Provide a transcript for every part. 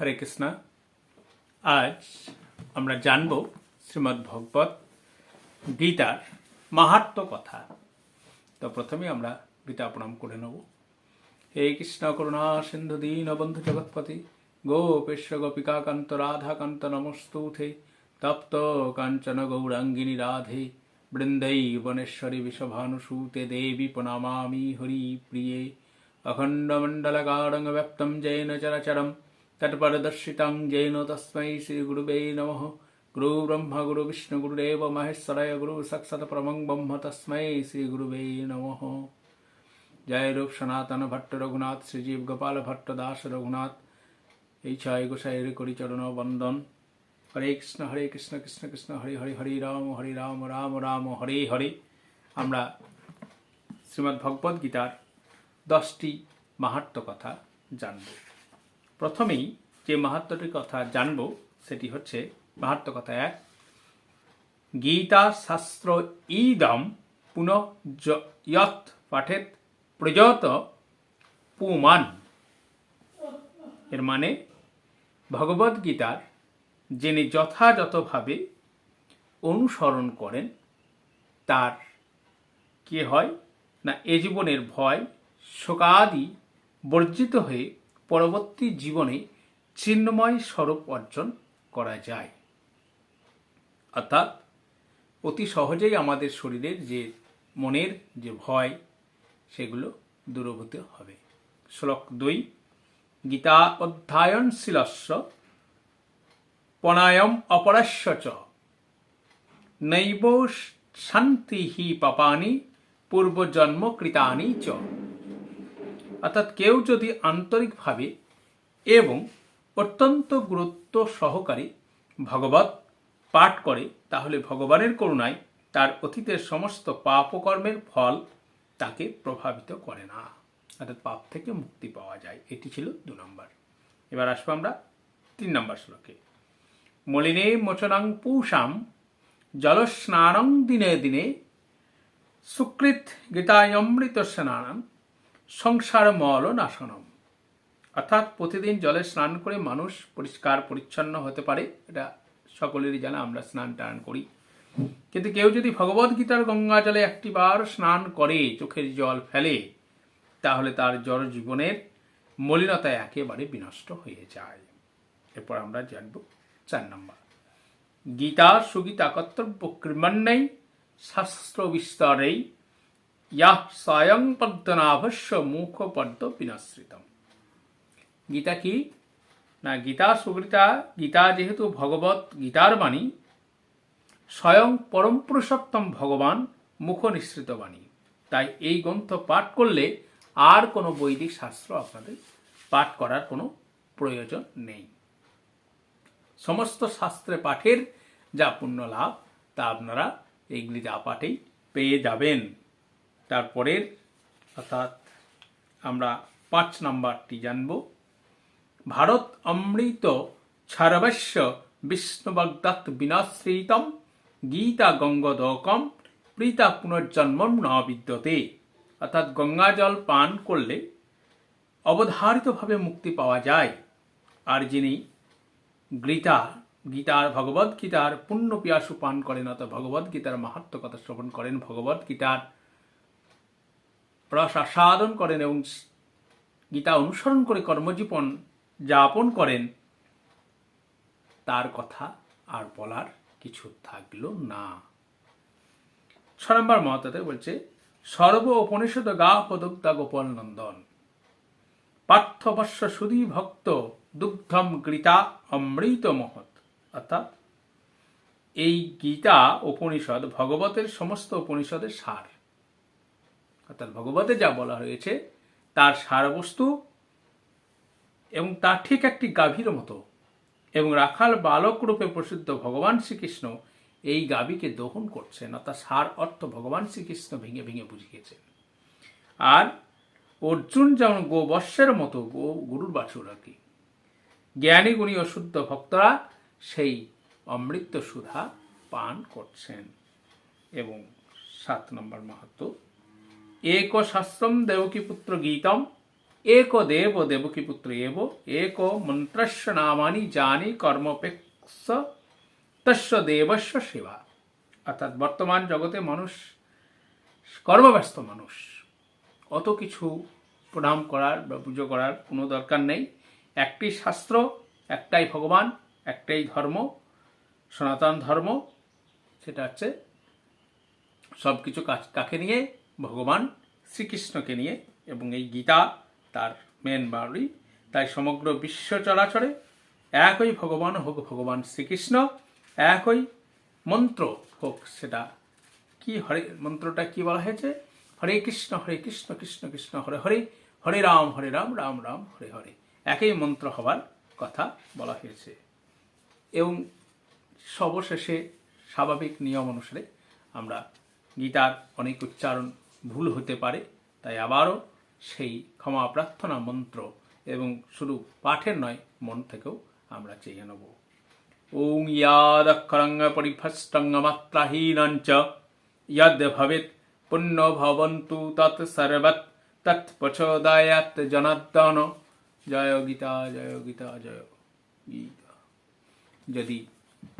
হরে কৃষ্ণ। আজ আমরা জানব শ্রীমদ্ ভগবত গীতার মাহাত্ম কথা। তো প্রথমে আমরা গীতা প্রণাম করে নেব। হে কৃষ্ণ করুণা সিন্ধু দীন বন্ধু জগৎপতি, গোপেশ্ব গোপিকাকান্ত রাধাকান্ত নমস্তুথে তপ্ত কাঞ্চন গৌরাঙ্গিনী রাধে বৃন্दै বনেশ্বরী বিষভানুসূতে দেবী প্রণমামি হরি প্রিয়ে তৎপরদর্শিতাং জৈন তস্মৈ শ্রীগুরুবে নম গুরু ব্রহ্ম গুরু বিষ্ণু গুরুদেব মহেশ্বরায় গুরু সাক্ষাৎ পরমং ব্রহ্ম তস্মৈ শ্রীগুরুবে নম জয় রূপ সনাতন ভট্ট রঘুনাথ শ্রীজীব গোপাল ভট্ট দাস রঘুনাথ এই ছয় গোসাইয়ের করিচরণ বন্দন। হরে কৃষ্ণ হরে কৃষ্ণ কৃষ্ণ কৃষ্ণ, হরে হরে হরে রাম হরে রাম রাম রাম, হরে হরে। আমরা শ্রীমদ্ ভগবদ্গীতার দশটি মাহাত্ম কথা জানব। প্রথমেই যে মাহাত্মটির কথা জানব, সেটি হচ্ছে মাহাত্ম কথা এক। গীতা শাস্ত্র ইদম পুনঃ য- যৎ পাঠেত প্রযত পুমান এর মানে ভগবদ গীতার যিনি যথাযথভাবে অনুসরণ করেন, তার কি হয় না এ জীবনের ভয় শোকাদি বর্জিত হয়ে পরবর্তী জীবনে চিহ্নময় স্বরূপ অর্জন করা যায়। অর্থাৎ, অতি সহজেই আমাদের শরীরের যে মনের যে ভয়, সেগুলো দূরভূত হবে। শ্লোক দুই, গীতা অধ্যায়নশীলস্য পনায়ম অপরাস্য চ। নৈব শান্তি হি পাপানি, পূর্বজন্মকৃতানি চ। অর্থাৎ কেউ যদি আন্তরিকভাবে এবং অত্যন্ত গুরুত্ব সহকারে ভগবত পাঠ করে, তাহলে ভগবানের করুণায় তার অতীতের সমস্ত পাপকর্মের ফল তাকে প্রভাবিত করে না। অর্থাৎ পাপ থেকে মুক্তি পাওয়া যায়। এটি ছিল দু নম্বর। এবার আসব আমরা তিন নম্বর শ্লোকে। মলিনে মোচনাং পূষাম জলস্নানং দিনে দিনে সুকৃত গীতায়মৃত স্নানম সংসার মল নাশনম অর্থাৎ প্রতিদিন জলে স্নান করে মানুষ পরিষ্কার, পরিচ্ছন্ন হতে পারে, এটা সকলেরই জানা, আমরা স্নান টান করি। কিন্তু কেউ যদি ভগবদ গীতার গঙ্গা জলে একটিবার স্নান করে, চোখের জল ফেলে, তাহলে তার জল জীবনের মলিনতা একেবারে বিনষ্ট হয়ে যায়। এরপর আমরা জানব চার নম্বর। গীতা সুগীতা কর্তব্য ক্রিমন্নৈ শাস্ত্র বিস্তরেই ইয়াহ স্বয়ং পদ্মনাভস্য মুখপদ্ম বিনাশ্রিতম গীতা কি না গীতা সুগীতা গীতা যেহেতু ভগবত গীতার বাণী স্বয়ং পরম পুরুষোত্তম ভগবান মুখ নিঃসৃত বাণী তাই এই গ্রন্থ পাঠ করলে আর কোনো বৈদিক শাস্ত্র আপনাদের পাঠ করার কোনো প্রয়োজন নেই। সমস্ত শাস্ত্রে পাঠের যা পুণ্য লাভ, তা আপনারা এই গীতা পাঠেই পেয়ে যাবেন। তারপরের, অর্থাৎ আমরা পাঁচ নাম্বারটি জানব। ভারত অমৃত সর্বস্ব বিষ্ণুবগ্দাত বিনাশ্রিতম গীতা গঙ্গদকম প্রীতা পুনর্জন্মম ন বিদ্যতে। অর্থাৎ গঙ্গা জল পান করলে অবধারিতভাবে মুক্তি পাওয়া যায়। আর যিনি গীতা, গীতার ভগবদ গীতার পুণ্য পিয়াসু পান করেন, অর্থাৎ ভগবদ গীতার মাহাত্ম কথা শ্রবণ করেন ভগবদ আস্বাদন করেন এবং গীতা অনুসরণ করে কর্মজীবন যাপন করেন। তার কথা আর বলার কিছু থাকল না। ছ নম্বর মহাতে বলছে, সর্ব উপনিষদ গা পদুক্তা গোপাল নন্দন। পার্থবর্ষ সুধী ভক্ত দুগ্ধম গীতা অমৃত মহৎ। অর্থাৎ এই গীতা উপনিষদ ভগবতের সমস্ত উপনিষদের সার। অর্থাৎ ভগবতে যা বলা হয়েছে, তার সারবস্তু এবং তার ঠিক একটি গাভীর মতো এবং রাখাল বালক রূপে প্রসিদ্ধ ভগবান শ্রীকৃষ্ণ এই গাভীকে দহন করছেন। অর্থাৎ সার অর্থ ভগবান শ্রীকৃষ্ণ ভেঙে ভেঙে বুঝিয়েছেন। আর অর্জুন যেমন গোবর্ষের মতো গো গরুর বাছুর আর কি, জ্ঞানী গুণী ও শুদ্ধ ভক্তরা সেই অমৃত সুধা পান করছেন। এবং সাত নম্বর মাহাত্ম এক শাস্ত্রম দেবকী পুত্র গীতম এক দেব দেবকী পুত্র এব এক মন্ত্রস্য নামানি জানি কর্মপেক্ষ তস্য দেবস্য সেবা অর্থাৎ বর্তমান জগতে মানুষ, কর্মব্যস্ত মানুষ। অত কিছু প্রণাম করার বা পুজো করার কোনো দরকার নেই। একটি শাস্ত্র, একটাই ভগবান, একটাই ধর্ম, সনাতন ধর্ম, সেটা হচ্ছে সব কিছু, কাকে নিয়ে? ভগবান শ্রীকৃষ্ণকে নিয়ে এবং এই গীতা তার মেন বাড়ি তাই সমগ্র বিশ্ব চলাচলে একই ভগবান হোক ভগবান শ্রীকৃষ্ণ, একই মন্ত্র হোক সেটা কি হরে, মন্ত্রটা কি বলা হয়েছে? হরে কৃষ্ণ হরে কৃষ্ণ কৃষ্ণ কৃষ্ণ, হরে হরে হরে রাম হরে রাম রাম রাম, হরে হরে। একই মন্ত্র হবার কথা বলা হয়েছে। এবং সর্বশেষে স্বাভাবিক নিয়ম অনুসারে আমরা গীতার অনেক উচ্চারণ ভুল হতে পারে, তাই আবারও সেই ক্ষমা প্রার্থনা মন্ত্র এবং শুধু পাঠের নয়, মন থেকেও আমরা চেয়ে নেব। ওং ইয়াদক্ষরঙ্গ পরিভষ্টঙ্গমাত্রাহীনঞ্চ ইয়াদ ভবেত পুণ্য ভবন্তু তৎ সর্ব তৎ পচোদয়াত জনার্দন। জয় গীতা জয় গীতা জয় গীতা। যদি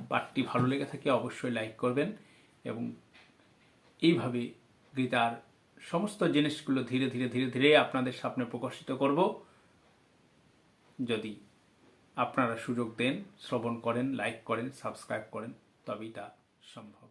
পাঠটি ভালো লেগে থাকে, অবশ্যই লাইক করবেন এবং এইভাবে গীতার সমস্ত জিনিসগুলো ধীরে ধীরে ধীরে ধীরে আপনাদের সামনে প্রকাশিত করব। যদি আপনারা সুযোগ দেন, শ্রবণ করেন লাইক করেন সাবস্ক্রাইব করেন, তবেই তা সম্ভব।